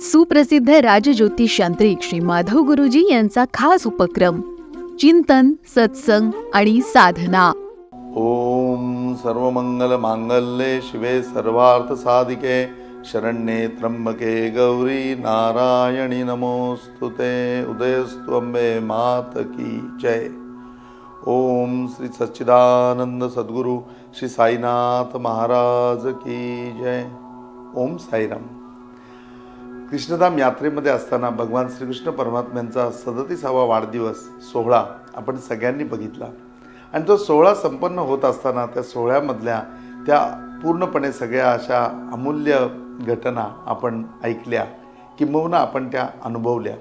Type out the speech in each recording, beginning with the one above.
सुप्रसिद्ध राजज्योतिष यांत्रिक श्री माधव गुरुजी यांचा खास उपक्रम चिंतन सत्संग आणि साधना. ॐ मांगल्ये शिवे सर्वार्थ साधिके शरण्ये त्र्यंबके गौरी नारायणी नमोस्तुते उदयस्तु अंबे मात की जय. ओम श्री सच्चिदानंद सद्गुरु श्री साईनाथ महाराज की जय. ओम साईराम. कृष्णधाम यात्रेमध्ये असताना भगवान श्रीकृष्ण परमात्म्यांचा सदतीसावा वाढदिवस सोहळा आपण सगळ्यांनी बघितला. आणि तो सोहळा संपन्न होत असताना त्या सोहळ्यामधल्या त्या पूर्णपणे सगळ्या अशा अमूल्य घटना आपण ऐकल्या किंबहुना आपण त्या अनुभवल्या.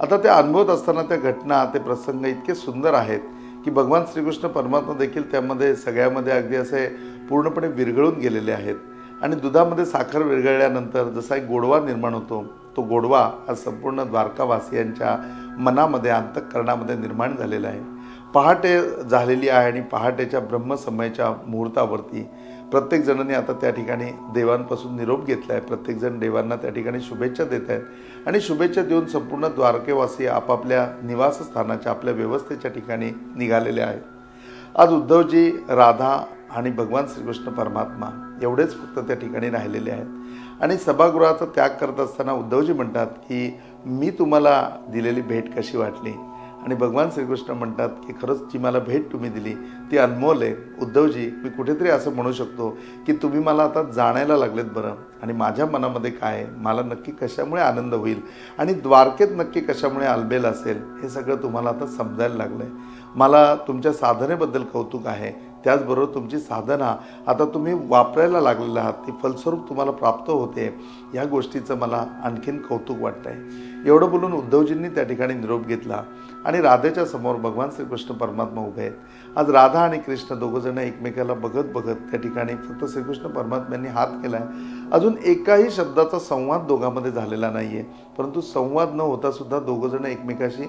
आता त्या अनुभवत असताना त्या घटना ते प्रसंग इतके सुंदर आहेत की भगवान श्रीकृष्ण परमात्मा देखील त्यामध्ये सगळ्यामध्ये अगदी असे पूर्णपणे विरघळून गेलेले आहेत. आणि दुधामध्ये साखर विरघळल्यानंतर जसा एक गोडवा निर्माण होतो तो गोडवा हा संपूर्ण द्वारकावासियांच्या मनामध्ये अंतःकरणामध्ये निर्माण झालेला आहे. पहाटे झालेली आहे आणि पहाटेच्या ब्रह्मसमयाच्या मुहूर्तावरती प्रत्येक जणांनी आता त्या ठिकाणी देवांपासून निरोप घेतला आहे. प्रत्येकजण देवांना त्या ठिकाणी शुभेच्छा देत आहेत. आणि शुभेच्छा देऊन संपूर्ण द्वारकेवासी आपापल्या निवासस्थानाच्या आपल्या व्यवस्थेच्या ठिकाणी निघालेले आहेत. आज उद्धवजी राधा आणि भगवान श्रीकृष्ण परमात्मा एवढेच फक्त त्या ठिकाणी राहिलेले आहेत. आणि सभागृहाचा त्याग करत असताना उद्धवजी म्हणतात की मी तुम्हाला दिलेली भेट कशी वाटली? आणि भगवान श्रीकृष्ण म्हणतात की खरंच जी मला भेट तुम्ही दिली ती अनमोल आहे. उद्धवजी मी कुठेतरी असं म्हणू शकतो की तुम्ही मला आता जाणायला लागलेत बरं. आणि माझ्या मनामध्ये काय आहे? मला नक्की कशामुळे आनंद होईल? आणि द्वारकेत नक्की कशामुळे आलबेल असेल? हे सगळं तुम्हाला आता समजायला लागलं आहे मला तुमच्या साधनेबद्दल कौतुक आहे. त्याचबरोबर तुमची साधना आता तुम्ही वापरायला लागलेला आहात ती फलस्वरूप तुम्हाला प्राप्त होते. या गोष्टीचं मला आणखीन कौतुक वाटतं आहे एवढं बोलून उद्धवजींनी त्या ठिकाणी निरोप घेतला. आणि राधेच्या समोर भगवान श्रीकृष्ण परमात्मा उभे आहेत. आज राधा आणि कृष्ण दोघंजणं एकमेकाला बघत बघत त्या ठिकाणी फक्त श्रीकृष्ण परमात्म्यांनी हात केला आहे अजून एकाही शब्दाचा संवाद दोघांमध्ये झालेला नाही आहे परंतु संवाद न होता सुद्धा दोघंजणं एकमेकाशी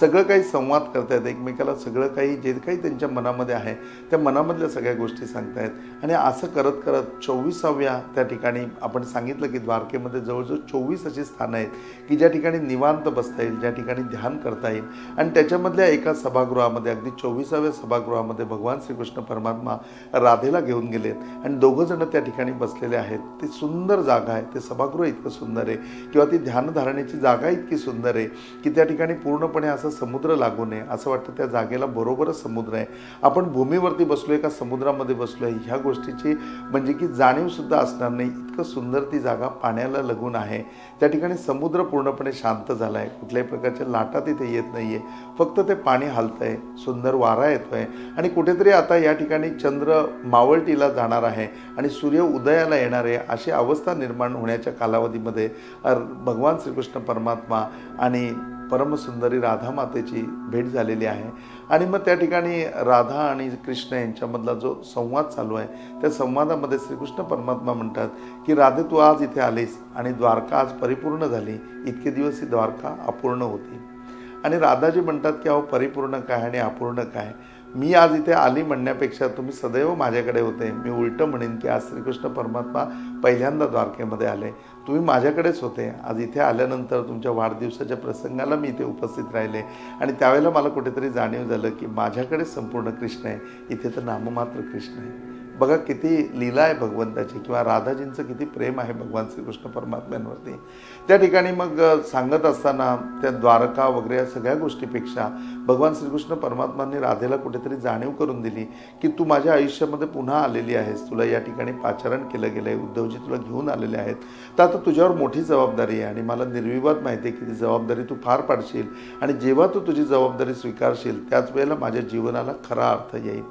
सगळं काही संवाद करतायत. एकमेकाला सगळं काही जे काही त्यांच्या मनामध्ये आहे त्या मनामधल्या सगळ्या गोष्टी सांगतायत. आणि असं करत करत चोवीसाव्या त्या ठिकाणी आपण सांगितलं की द्वारकेमध्ये जवळजवळ चोवीस अशी स्थानं आहेत की ज्या ठिकाणी निवांत बसता येईल ज्या ठिकाणी ध्यान करता येईल. आणि त्याच्यामधल्या एका सभागृहामध्ये अगदी चोवीसाव्या सभागृहामध्ये भगवान श्रीकृष्ण परमात्मा राधेला घेऊन गेलेत. आणि दोघं जण त्या ठिकाणी बसलेले आहेत. ती सुंदर जागा आहे. ते सभागृह इतकं सुंदर आहे. किंवा ती ध्यानधारणेची जागा इतकी सुंदर आहे की त्या ठिकाणी पूर्णपणे असं समुद्र लागू नये. असं वाटतं त्या जागेला बरोबरच समुद्र आहे. आपण भूमीवरती बसलो आहे का समुद्रामध्ये बसलो आहे ह्या गोष्टीची म्हणजे की जाणीवसुद्धा असणार नाही. इतकं सुंदर ती जागा पाण्याला लगून आहे. त्या ठिकाणी समुद्र पूर्णपणे शांत झाला आहे कुठल्याही प्रकारच्या लाटा तिथे येत नाही आहे फक्त ते पाणी हलतंय आहे सुंदर वारा येतो आहे आणि कुठेतरी आता या ठिकाणी चंद्र मावळटीला जाणार आहे आणि सूर्य उदयाला येणार आहे अशी अवस्था निर्माण होण्याच्या कालावधीमध्ये अर- भगवान श्रीकृष्ण परमात्मा आणि परमसुंदरी राधा मातेची भेट झालेली आहे. आणि मग त्या ठिकाणी राधा आणि कृष्ण यांच्यामधला जो संवाद चालू आहे त्या संवादामध्ये श्रीकृष्ण परमात्मा म्हणतात की राधे तू आज इथे आलीस आणि द्वारका आज परिपूर्ण झाली. इतके दिवस ही द्वारका अपूर्ण होती. आणि राधाजी म्हणतात की अहो परिपूर्ण काय आणि अपूर्ण काय? मी आज इथे आली म्हणण्यापेक्षा तुम्ही सदैव माझ्याकडे होते. मी उलटं म्हणेन की आज श्रीकृष्ण परमात्मा पहिल्यांदा द्वारकेमध्ये आले. तुम्ही माझ्याकडेच होते. आज इथे आल्यानंतर तुमच्या वाढदिवसाच्या प्रसंगाला मी इथे उपस्थित राहिले. आणि त्यावेळेला मला कुठेतरी जाणीव झालं की माझ्याकडेच संपूर्ण कृष्ण आहे. इथे तर नाममात्र कृष्ण आहे. बघा किती लीला आहे भगवंताची किंवा राधाजींचं किती प्रेम आहे भगवान श्रीकृष्ण परमात्म्यांवरती. त्या ठिकाणी मग सांगत असताना त्या द्वारका वगैरे या सगळ्या गोष्टीपेक्षा भगवान श्रीकृष्ण परमात्मांनी राधेला कुठेतरी जाणीव करून दिली की तू माझ्या आयुष्यामध्ये पुन्हा आलेली आहेस. तुला या ठिकाणी पाचारण केलं गेलं आहे उद्धवजी तुला घेऊन आलेले आहेत. तर आता तुझ्यावर मोठी जबाबदारी आहे आणि मला निर्विवाद माहिती आहे की ती जबाबदारी तू पार पाडशील आणि जेव्हा तू तुझी जबाबदारी स्वीकारशील त्याच वेळेला माझ्या जीवनाला खरा अर्थ येईल.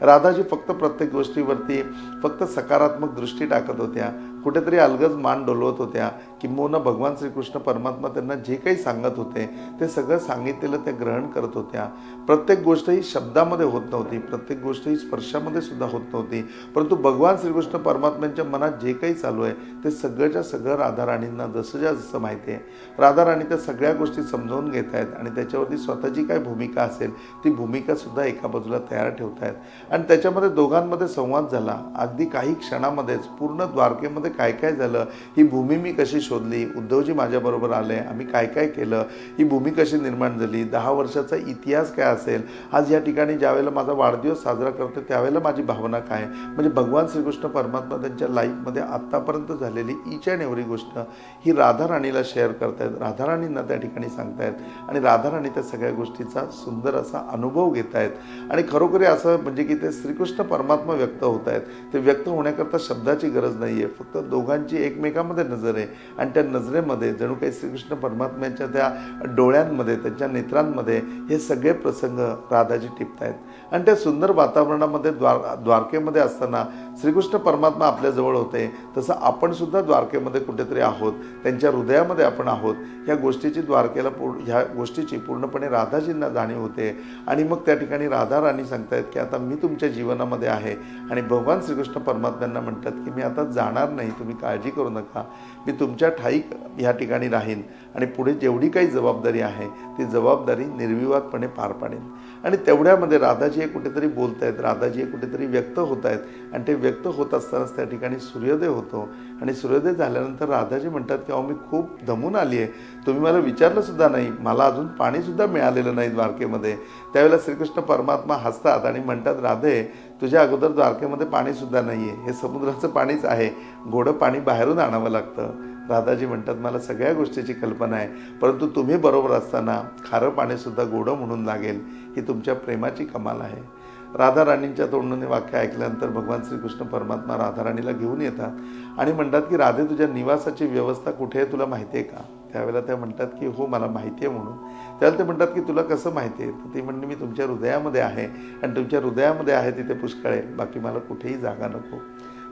राधाजी फक्त प्रत्येक गोष्टीवरती फक्त सकारात्मक दृष्टी टाकत होत्या. कुठेतरी अलगज मान डोलवत होत्या. किंबहुना भगवान श्रीकृष्ण परमात्मा त्यांना जे काही सांगत होते ते सगळं सांगितलेलं त्या ग्रहण करत होत्या. प्रत्येक गोष्ट ही शब्दामध्ये होत नव्हती. प्रत्येक गोष्ट ही स्पर्शामध्ये सुद्धा होत नव्हती. परंतु भगवान श्रीकृष्ण परमात्म्यांच्या मनात जे काही चालू आहे ते सगळंच्या सगळं राधाराणींना जसंच्या जसं माहिती आहे. राधाराणी त्या सगळ्या गोष्टी समजावून घेत आहेत आणि त्याच्यावरती स्वतःची काय भूमिका असेल ती भूमिकासुद्धा एका बाजूला तयार ठेवत आहेत. आणि त्याच्यामध्ये दोघांमध्ये संवाद झाला. अगदी काही क्षणामध्येच पूर्ण द्वारकेमध्ये काय काय झालं? ही भूमी मी कशी शोधली? उद्धवजी माझ्याबरोबर आले आम्ही काय काय केलं? ही भूमी कशी निर्माण झाली? दहा वर्षाचा इतिहास काय असेल? आज या ठिकाणी ज्यावेळेला माझा वाढदिवस साजरा करतो त्यावेळेला माझी भावना काय? म्हणजे भगवान श्रीकृष्ण परमात्मा त्यांच्या लाईफमध्ये आत्तापर्यंत झालेली इच अँड एव्हरी गोष्ट ही राधाराणीला शेअर करतायत. राधाराणींना त्या ठिकाणी सांगतायत. आणि राधाराणी त्या सगळ्या गोष्टीचा सुंदर असा अनुभव घेत आहेत आणि खरोखरी असं म्हणजे की ते श्रीकृष्ण परमात्मा व्यक्त होत आहेत ते व्यक्त होण्याकरता शब्दाची गरज नाही आहे फक्त दोघांची एकमेकामध्ये नजर आहे आणि त्या नजरेमध्ये जणू काही श्रीकृष्ण परमात्म्याच्या त्या डोळ्यांमध्ये त्यांच्या नेत्रांमध्ये हे सगळे प्रसंग राधाजी टिपत आहेत आणि त्या सुंदर वातावरणामध्ये द्वार द्वारकेमध्ये असताना श्रीकृष्ण परमात्मा आपल्याजवळ होते. तसं आपणसुद्धा द्वारकेमध्ये कुठेतरी आहोत. त्यांच्या हृदयामध्ये आपण आहोत. ह्या गोष्टीची द्वारकेला पूर्ण ह्या गोष्टीची पूर्णपणे राधाजींना जाणीव होते. आणि मग त्या ठिकाणी राधा राणी सांगतायत की आता मी तुमच्या जीवनामध्ये आहे. आणि भगवान श्रीकृष्ण परमात्म्यांना म्हणतात की मी आता जाणार नाही. तुम्ही काळजी करू नका. मी तुमच्या ठाईक ह्या ठिकाणी राहीन आणि पुढे जेवढी काही जबाबदारी आहे ती जबाबदारी निर्विवादपणे पार पाडेन. आणि तेवढ्यामध्ये राधाजी हे कुठेतरी बोलत आहेत राधाजी हे कुठेतरी व्यक्त होत आहेत आणि ते व्यक्त होत असतानाच त्या ठिकाणी सूर्योदय होतो. आणि सूर्योदय झाल्यानंतर राधाजी म्हणतात की अहो मी खूप दमून आली आहे. तुम्ही मला विचारलंसुद्धा नाही. मला अजून पाणीसुद्धा मिळालेलं नाही द्वारकेमध्ये. त्यावेळेला श्रीकृष्ण परमात्मा हसतात आणि म्हणतात राधे तुझ्या अगोदर द्वारकेमध्ये पाणीसुद्धा नाही आहे हे समुद्राचं पाणीच आहे. गोडं पाणी बाहेरून आणावं लागतं. राधाजी म्हणतात मला सगळ्या गोष्टीची कल्पना आहे. परंतु तुम्ही बरोबर असताना खारं पाणीसुद्धा गोडं म्हणून लागेल. ही तुमच्या प्रेमाची कमाल आहे. राधा राणींच्या तोंडून वाक्य ऐकल्यानंतर भगवान श्रीकृष्ण परमात्मा राधाराणीला घेऊन येतात आणि म्हणतात की राधे तुझ्या निवासाची व्यवस्था कुठे आहे तुला माहिती आहे का? त्यावेळेला त्या म्हणतात की हो मला माहिती आहे म्हणून. त्यावेळेला ते म्हणतात की तुला कसं माहिती आहे? तर ती मी तुमच्या हृदयामध्ये आहे आणि तुमच्या हृदयामध्ये आहे तिथे पुष्कळ आहे. बाकी मला कुठेही जागा नको.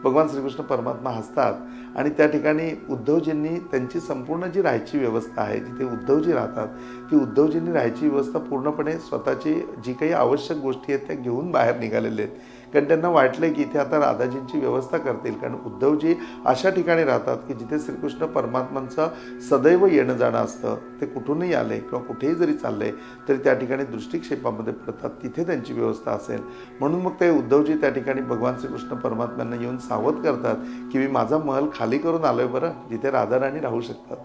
भगवान श्रीकृष्ण परमात्मा हसतात. आणि त्या ठिकाणी उद्धवजींनी त्यांची संपूर्ण जी राहायची व्यवस्था आहे जिथे उद्धवजी राहतात ती उद्धवजींनी राहायची व्यवस्था पूर्णपणे स्वतःची जी काही आवश्यक गोष्टी आहेत त्या घेऊन बाहेर निघालेले आहेत. कारण त्यांना वाटलं की इथे आता राधाजींची व्यवस्था करतील. कारण उद्धवजी अशा ठिकाणी राहतात की जिथे श्रीकृष्ण परमात्मांचं सदैव येणं जाणं असतं ते कुठूनही आले किंवा कुठेही जरी चालले तरी त्या ठिकाणी दृष्टिक्षेपामध्ये पडतात तिथे त्यांची व्यवस्था असेल. म्हणून मग ते उद्धवजी त्या ठिकाणी भगवान श्रीकृष्ण परमात्म्यांना येऊन सावध करतात की मी माझा महल खाली करून आलो आहे बरं जिथे राधाराणी राहू शकतात.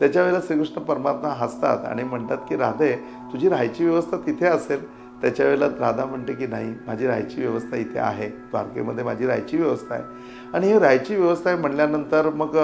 त्याच्या वेळेला श्रीकृष्ण परमात्मा हसतात आणि म्हणतात की राधे तुझी राहायची व्यवस्था तिथे असेल. त्याच्या वेळेला राधा म्हणते की नाही माझी राहायची व्यवस्था इथे आहे. द्वारकेमध्ये माझी राहायची व्यवस्था आहे. आणि हे राहायची व्यवस्था आहे म्हणल्यानंतर मग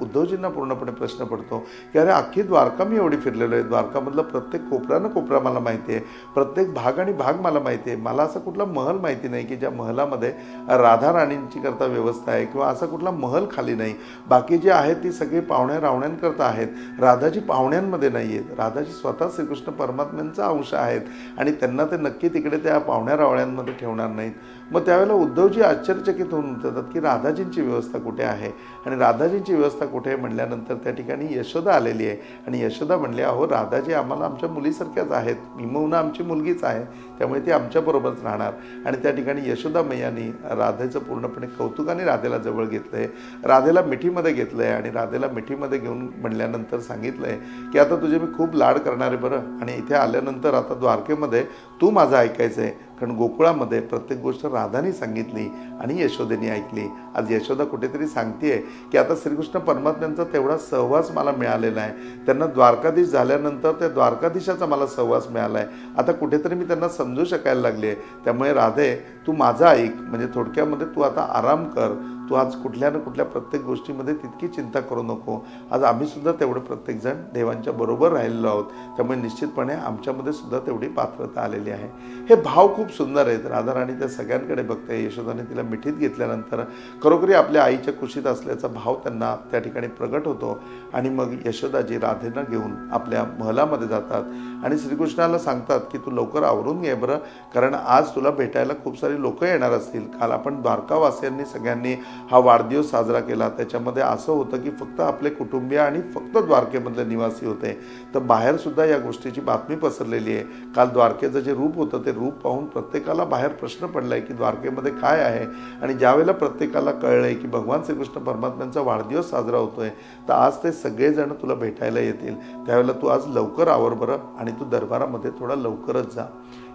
उद्धवजींना पूर्णपणे प्रश्न पडतो की अरे अख्खी द्वारका मी एवढी फिरलेलो आहे. द्वारकामधलं प्रत्येक कोपऱ्यानं कोपरा मला माहिती आहे. प्रत्येक भाग आणि भाग मला माहिती आहे. मला असा कुठला महल माहिती नाही की ज्या महलामध्ये राधा राणींची करता व्यवस्था आहे किंवा असा कुठला महल खाली नाही. बाकी जे आहेत ती सगळी पाहुण्या रावण्यांकरता आहेत. राधाजी पाहुण्यांमध्ये नाही आहेत. राधाजी स्वतः श्रीकृष्ण परमात्म्यांचा अंश आहेत. आणि त्यांना ते नक्की तिकडे त्या पाहुण्या रावण्यांमध्ये ठेवणार नाहीत. मग त्यावेळेला उद्धवजी आश्चर्यचकित होऊन जातात की राधाजींची व्यवस्था कुठे आहे? आणि राधाजींची व्यवस्था कुठे आहे म्हणल्यानंतर त्या ठिकाणी यशोदा आलेली आहे. आणि यशोदा म्हणले अहो राधाजी आम्हाला आमच्या मुलीसारख्याच आहेत. भीमवना आमची मुलगीच आहे. त्यामुळे ती आमच्याबरोबरच राहणार. आणि त्या ठिकाणी यशोदा मैयानी राधेचं पूर्णपणे कौतुकाने राधेला जवळ घेतलं आहे राधेला मिठीमध्ये घेतलं आहे आणि राधेला मिठीमध्ये घेऊन म्हणल्यानंतर सांगितलं आहे की आता तुझे मी खूप लाड करणार आहे बरं. आणि इथे आल्यानंतर आता द्वारकेमध्ये तू माझं ऐकायचं आहे कारण गोकुळामध्ये प्रत्येक गोष्ट राधानी सांगितली आणि यशोदेनी ऐकली. आज यशोदा कुठेतरी सांगते की आता श्रीकृष्ण परमात्म्यांचा तेवढा सहवास मला मिळालेला आहे. त्यांना द्वारकाधीश झाल्यानंतर त्या द्वारकाधीशाचा मला सहवास मिळाला आहे आता कुठेतरी मी त्यांना समजू शकायला लागले त्यामुळे राधे तू माझा ऐक. म्हणजे थोडक्यामध्ये तू आता आराम कर. तू आज कुठल्या ना कुठल्या प्रत्येक गोष्टीमध्ये तितकी चिंता करू नको. आज आम्ही सुद्धा तेवढं प्रत्येकजण देवांच्या बरोबर राहिलेलो आहोत. त्यामुळे निश्चितपणे आमच्यामध्ये सुद्धा तेवढी पात्रता आलेली आहे. हे भाव खूप सुंदर आहेत. राधाराणी त्या सगळ्यांकडे बघते. यशोदाने तिला मिठीत घेतल्यानंतर खरोखरी आपल्या आईच्या कुशीत असल्याचा भाव त्यांना त्या ठिकाणी प्रगट होतो. आणि मग यशोदाजी राधेनं घेऊन आपल्या महलामध्ये जातात. आणि श्रीकृष्णाला सांगतात की तू लवकर आवरून घे बरं. कारण आज तुला भेटायला खूप सारी लोक येणार असतील. काल आपण द्वारकावासियांनी सगळ्यांनी हा वाढदिवस साजरा केला. त्याच्यामध्ये असं होतं की फक्त आपले कुटुंबीय आणि फक्त द्वारकेमधले निवासी होते. तर बाहेरसुद्धा या गोष्टीची बातमी पसरलेली आहे. काल द्वारकेचं जे रूप होतं ते रूप पाहून प्रत्येकाला बाहेर प्रश्न पडलाय की द्वारकेमध्ये काय आहे? आणि ज्यावेळेला प्रत्येकाला कळलंय की भगवान श्रीकृष्ण परमात्म्यांचा वाढदिवस साजरा होतोय तर आज ते सगळेजण तुला भेटायला येतील. त्यावेळेला तू आज लवकर आवर बरं आणि तू दरबारामध्ये थोडा लवकरच जा.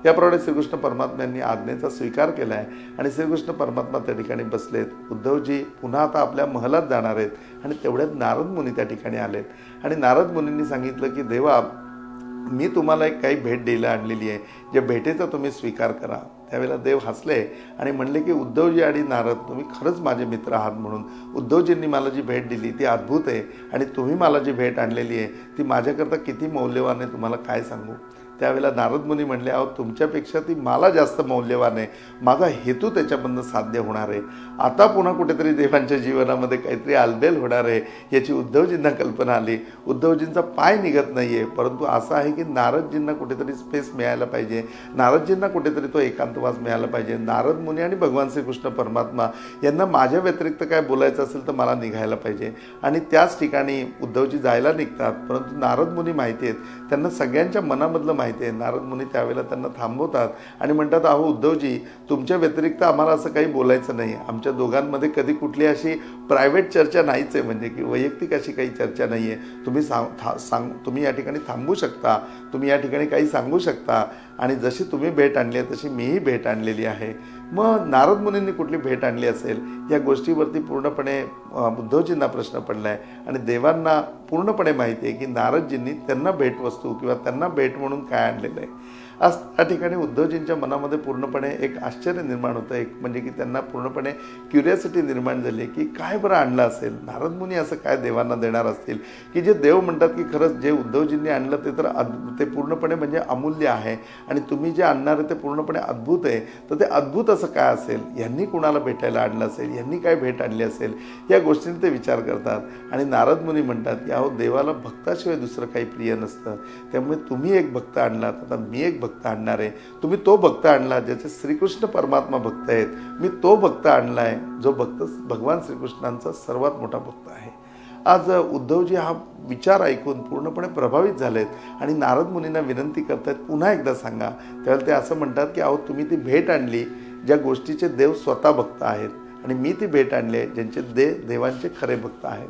याप्रमाणे श्रीकृष्ण परमात्म्यांनी आज्ञेचा स्वीकार केला आहे आणि श्रीकृष्ण परमात्मा त्या ठिकाणी बसलेत. उद्धवजी पुन्हा आता आपल्या महलात जाणार आहेत आणि तेवढ्यात नारद मुनी त्या ठिकाणी आलेत. आणि नारद मुनींनी सांगितलं की देवा मी तुम्हाला एक काही भेट द्यायला आणलेली आहे. ज्या भेटेचा तुम्ही स्वीकार करा. त्यावेळेला देव हसले आणि म्हणले की उद्धवजी आणि नारद तुम्ही खरंच माझे मित्र आहात म्हणून. उद्धवजींनी मला जी भेट दिली ती अद्भुत आहे आणि तुम्ही मला जी भेट आणलेली आहे ती माझ्याकरता किती मौल्यवान आहे तुम्हाला काय सांगू? त्यावेळेला नारद मुनी म्हणले अहो तुमच्यापेक्षा ती मला जास्त मौल्यवान आहे. माझा हेतू त्याच्यामधनं साध्य होणार आहे. आता पुन्हा कुठेतरी देवांच्या जीवनामध्ये काहीतरी आलबेल होणार आहे याची उद्धवजींना कल्पना आली. उद्धवजींचा पाय निघत नाही आहे परंतु असं आहे की नारदजींना कुठेतरी स्पेस मिळायला पाहिजे. नारदजींना कुठेतरी तो एकांतवास मिळाला पाहिजे. नारद मुनी आणि भगवान श्रीकृष्ण परमात्मा यांना माझ्या व्यतिरिक्त काय बोलायचं असेल तर मला निघायला पाहिजे. आणि त्याच ठिकाणी उद्धवजी जायला निघतात परंतु नारद मुनी माहिती आहेत त्यांना सगळ्यांच्या मनामधलं माहिती आहे. नारद मुनी त्यावेळेला त्यांना थांबवतात आणि म्हणतात अहो उद्धवजी तुमच्या व्यतिरिक्त आम्हाला असं काही बोलायचं नाही. आमच्या दोघांमध्ये कधी कुठली अशी प्रायव्हेट चर्चा नाहीच आहे. म्हणजे की वैयक्तिक अशी काही चर्चा नाही आहे तुम्ही सांग था सांग तुम्ही या ठिकाणी थांबू शकता. तुम्ही या ठिकाणी काही सांगू शकता. आणि जशी तुम्ही भेट आणली आहे तशी मीही भेट आणलेली आहे. मग नारद मुनींनी कुठली भेट आणली असेल या गोष्टीवरती पूर्णपणे अं, उद्धवजींना प्रश्न पडला आहे आणि देवांना पूर्णपणे माहिती आहे की नारदजींनी त्यांना भेटवस्तू किंवा त्यांना भेट म्हणून काय आणलेलं आहे. आज त्या ठिकाणी उद्धवजींच्या मनामध्ये पूर्णपणे एक आश्चर्य निर्माण होतं. एक म्हणजे की त्यांना पूर्णपणे क्युरियासिटी निर्माण झाली की काय बरं आणलं असेल? नारद मुनी असं काय देवांना देणार असतील? की जे देव म्हणतात की खरंच जे उद्धवजींनी आणलं ते तर अद ते पूर्णपणे म्हणजे अमूल्य आहे. आणि तुम्ही जे आणणार आहे ते पूर्णपणे अद्भुत आहे. तर ते अद्भुत असं काय असेल? यांनी कुणाला भेटायला आणलं असेल? यांनी काय भेट आणली असेल? या गोष्टींनी ते विचार करतात. आणि नारद मुनी म्हणतात की अहो देवाला भक्ताशिवाय दुसरं काही प्रिय नसतं. त्यामुळे तुम्ही एक भक्त आणलात. आता मी एक भक्त भक्त आणणार आहे. तुम्ही तो भक्त आणला ज्याचे श्रीकृष्ण परमात्मा भक्त आहेत. मी तो भक्त आणला आहे जो भक्त भगवान श्रीकृष्णांचा सर्वात मोठा भक्त आहे. आज उद्धवजी हा विचार ऐकून पूर्णपणे प्रभावित झालेत आणि नारद मुनींना विनंती करतायत पुन्हा एकदा सांगा. त्यावेळेला ते असं म्हणतात की अहो तुम्ही ती भेट आणली ज्या गोष्टीचे देव स्वतः भक्त आहेत आणि मी ती भेट आणली आहे ज्यांचे दे देवांचे खरे भक्त आहेत.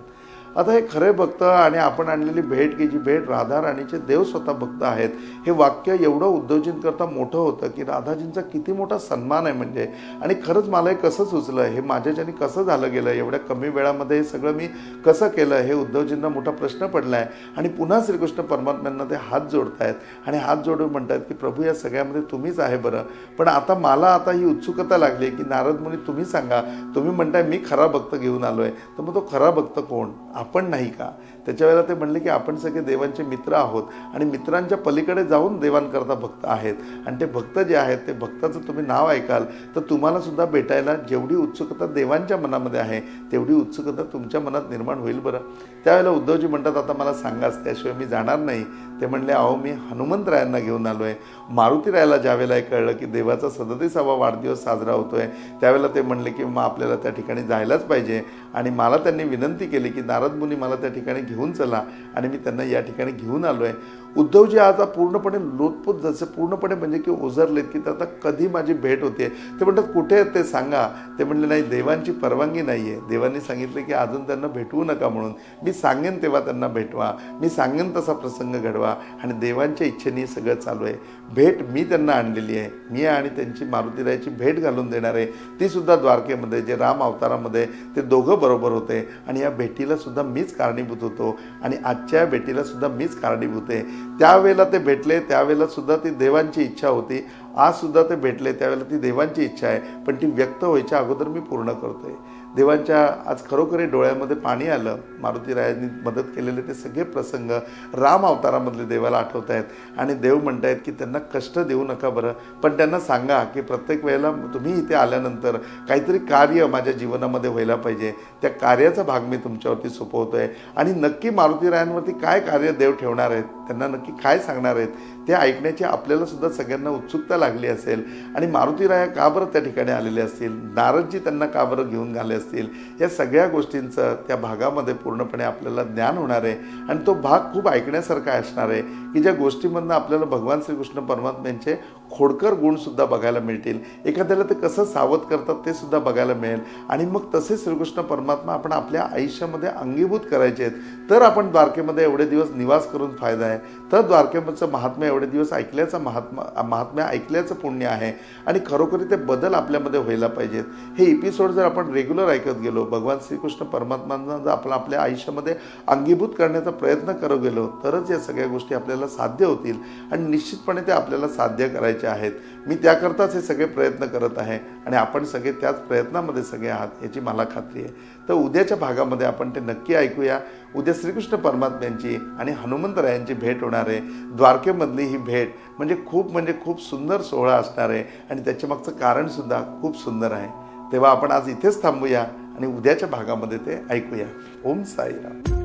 आता हे खरे भक्त आणि आपण आणलेली भेट की जी भेट राधाराणीचे देव स्वतः भक्त आहेत हे वाक्य एवढं उद्धवजींकरता मोठं होतं की राधाजींचा किती मोठा सन्मान आहे म्हणजे. आणि खरंच मला हे कसं सुचलं हे माझ्याच्याने कसं झालं गेलं एवढ्या कमी वेळामध्ये हे सगळं मी कसं केलं हे उद्धवजींना मोठा प्रश्न पडला आहे आणि पुन्हा श्रीकृष्ण परमात्म्यांना ते हात जोडतायत आणि हात जोडून म्हणतात की प्रभू या सगळ्यामध्ये तुम्हीच आहे बरं. पण आता मला आता ही उत्सुकता लागली की नारद मुनी तुम्ही सांगा. तुम्ही म्हणताय मी खरा भक्त घेऊन आलो आहे तर मग तो खरा भक्त कोण? आपण नाही का? त्याच्या वेळेला ते म्हणले की आपण सगळे देवांचे मित्र आहोत आणि मित्रांच्या पलीकडे जाऊन देवांकरता भक्त आहेत. आणि ते भक्त जे आहेत ते भक्ताचं तुम्ही नाव ऐकाल तर तुम्हालासुद्धा भेटायला जेवढी उत्सुकता देवांच्या मनामध्ये आहे तेवढी उत्सुकता तुमच्या मनात निर्माण होईल बरं. त्यावेळेला उद्धवजी म्हणतात आता मला सांगाच त्याशिवाय मी जाणार नाही. ते म्हणले अहो मी हनुमंतरायांना घेऊन आलो आहे मारुतीरायाला ज्यावेळेला हे कळलं की देवाचा सदतीसावा वाढदिवस साजरा होतो आहे त्यावेळेला ते म्हणले की मग आपल्याला त्या ठिकाणी जायलाच पाहिजे. आणि मला त्यांनी विनंती केली की नारद मुनी मला त्या ठिकाणी घेऊन चला आणि मी त्यांना या ठिकाणी घेऊन आलो आहे उद्धवजी आता पूर्णपणे लोटपूत जसे पूर्णपणे म्हणजे की ओझरलेत की आता कधी माझी भेट होते ते म्हणतात कुठे आहेत ते सांगा. ते म्हणले नाही देवांची परवानगी नाही आहे देवांनी सांगितले की अजून त्यांना भेटवू नका म्हणून. मी सांगेन तेव्हा त्यांना भेटवा. मी सांगेन तसा प्रसंग घडवा. आणि देवांच्या इच्छेने सगळं चालू आहे. भेट मी त्यांना आणलेली आहे. मी आणि त्यांची मारुतीरायाची भेट घालून देणार आहे. तीसुद्धा द्वारकेमध्ये जे राम अवतारामध्ये ते दोघं बरोबर होते. आणि या भेटीलासुद्धा मीच कारणीभूत होतो. आणि आजच्या भेटीलासुद्धा मीच कारणीभूत आहे. त्यावेळेला ते भेटले त्यावेळेला सुद्धा ती देवांची इच्छा होती. आज सुद्धा ते भेटले त्यावेळेला ती देवांची इच्छा आहे. पण ती व्यक्त व्हायच्या अगोदर मी पूर्ण करतोय. देवांच्या आज खरोखरी डोळ्यामध्ये पाणी आलं. मारुतीरायांनी मदत केलेले ते सगळे प्रसंग राम अवतारामधले देवाला आठवत आहेत. आणि देव म्हणत आहेत की त्यांना कष्ट देऊ नका बरं. पण त्यांना सांगा की प्रत्येक वेळेला तुम्ही इथे आल्यानंतर काहीतरी कार्य माझ्या जीवनामध्ये व्हायला पाहिजे. त्या कार्याचा भाग मी तुमच्यावरती सोपवतो आहे आणि नक्की मारुतीरायांवरती काय कार्य देव ठेवणार आहेत त्यांना नक्की काय सांगणार आहेत ते ऐकण्याची आपल्याला सुद्धा सगळ्यांना उत्सुकता लागली असेल. आणि मारुतीराया का बरं त्या ठिकाणी आलेले असतील? नारदजी त्यांना का बरं घेऊन घाले असतील. या सगळ्या गोष्टींचं त्या भागामध्ये पूर्णपणे आपल्याला ज्ञान होणार आहे. आणि तो भाग खूप ऐकण्यासारखा असणार आहे की ज्या गोष्टीमधनं आपल्याला भगवान श्रीकृष्ण परमात्म्यांचे खोडकर गुणसुद्धा बघायला मिळतील. एखाद्याला ते कसं सावध करतात ते सुद्धा बघायला मिळेल. आणि मग तसे श्रीकृष्ण परमात्मा आपण आपल्या आयुष्यामध्ये अंगीभूत करायचे आहेत. तर आपण द्वारकेमध्ये एवढे दिवस निवास करून फायदा आहे. तर द्वारकेचं महात्म्य एवढे दिवस ऐकल्याचं महात्मा महात्म्य ऐकल्याचं पुण्य आहे. आणि खरोखरी ते बदल आपल्यामध्ये व्हायला पाहिजेत. हे एपिसोड जर आपण रेग्युलर ऐकत गेलो भगवान श्रीकृष्ण परमात्मांना जर आपण आपल्या आयुष्यामध्ये अंगीभूत करण्याचा प्रयत्न करत गेलो तरच या सगळ्या गोष्टी आपल्याला साध्य होतील आणि निश्चितपणे ते आपल्याला साध्य करायच्या आहेत. मी त्याकरताच हे सगळे प्रयत्न करत आहे आणि आपण सगळे त्याच प्रयत्नामध्ये सगळे आहात याची मला खात्री आहे. तर उद्याच्या भागामध्ये आपण ते नक्की ऐकूया. उद्या श्रीकृष्ण परमात्म्यांची आणि हनुमंतरायांची भेट होणार आहे. द्वारकेमधली ही भेट म्हणजे खूप म्हणजे खूप सुंदर सोहळा असणार आहे आणि त्याच्या मागचं कारणसुद्धा खूप सुंदर आहे. तेव्हा आपण आज इथेच थांबूया आणि उद्याच्या भागामध्ये ते ऐकूया. ओम साईराम.